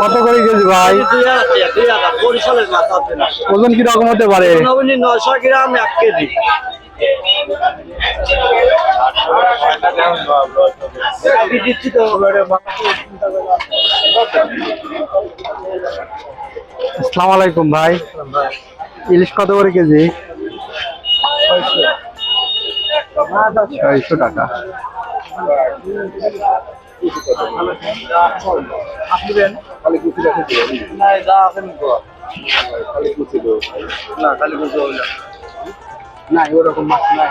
কত করে কেজি ভাই। ওজন কি রকম হতে পারে? নয়শো গ্রাম এক কেজি। আসসালামু আলাইকুম ভাই। ইলিশ কত করে কেজি? ছয়শো টাকা। না, যা আছে নিতে হবে। না, খালি কুচি না। ওরকম মাছ নাই।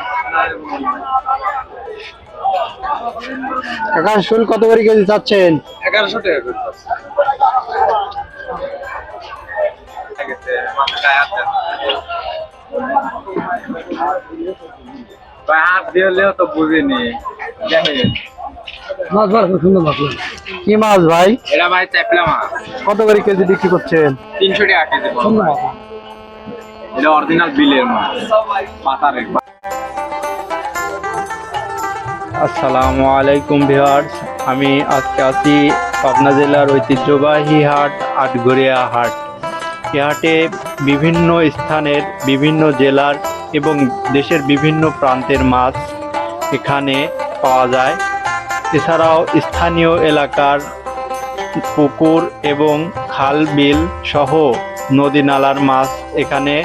কাকা শুল কত করে কেজি চাচ্ছেন? এগারোশো টাকা করে হাত দিয়ে হলেও তো বুঝিনি। দেখেন? মাছ বার সুন্দর মাছ কি মাছ ভাই? এটা ভাই চাপলা মাছ। কত করে কেজি বিক্রি করছেন? তিনশো টাকা কেজি পড়বে ভাই। এটা অরিজিনাল বিলের মাছ আসসালামু আলাইকুম ভিউয়ার্স আমি আজকে আছি পাবনা জেলার ঐতিহ্যবাহী হাট আটঘরিয়া হাট। এ হাটে বিভিন্ন স্থানের বিভিন্ন জেলার এবং দেশের বিভিন্ন প্রান্তের মাছ এখানে পাওয়া যায়। এছাড়াও স্থানীয় এলাকার পুকুর এবং খাল বিল সহ নদী নালার মাছ এখানে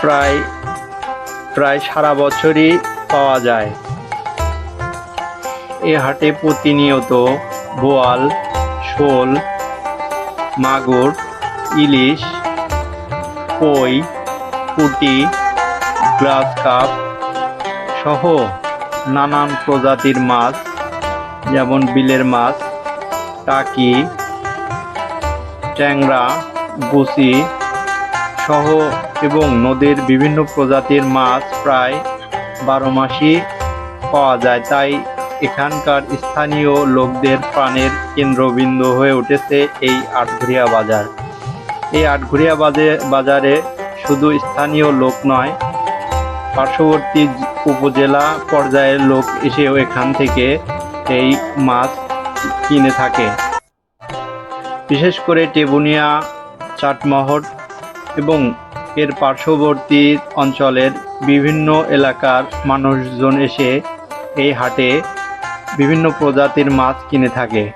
প্রায় প্রায় সারা বছরই পাওয়া যায়। এ হাটে প্রতিনিয়ত বোয়াল, শোল, মাগুর, ইলিশ কই পুটি, গ্রাস কাপ সহ নানান প্রজাতির মাছ যেমন বিলের মাছ, টাকি, ট্যাংরা গুচি সহ এবং নদীর বিভিন্ন প্রজাতির মাছ প্রায় বারো মাসই পাওয়া যায়। তাই এখানকার স্থানীয় লোকদের প্রাণের কেন্দ্রবিন্দু হয়ে উঠেছে এই আটঘরিয়া বাজার। এই আটঘরিয়া বাজে, বাজারে শুধু স্থানীয় লোক নয়, পার্শ্ববর্তী উপজেলা পর্যায়ের লোক এসেও এখান থেকে এই মাছ কিনে থাকে। বিশেষ করে টেবুনিয়া, চাটমহর এবং এর পার্শ্ববর্তী অঞ্চলের বিভিন্ন এলাকার মানুষজন এসে এই হাটে বিভিন্ন প্রজাতির মাছ কিনে থাকে।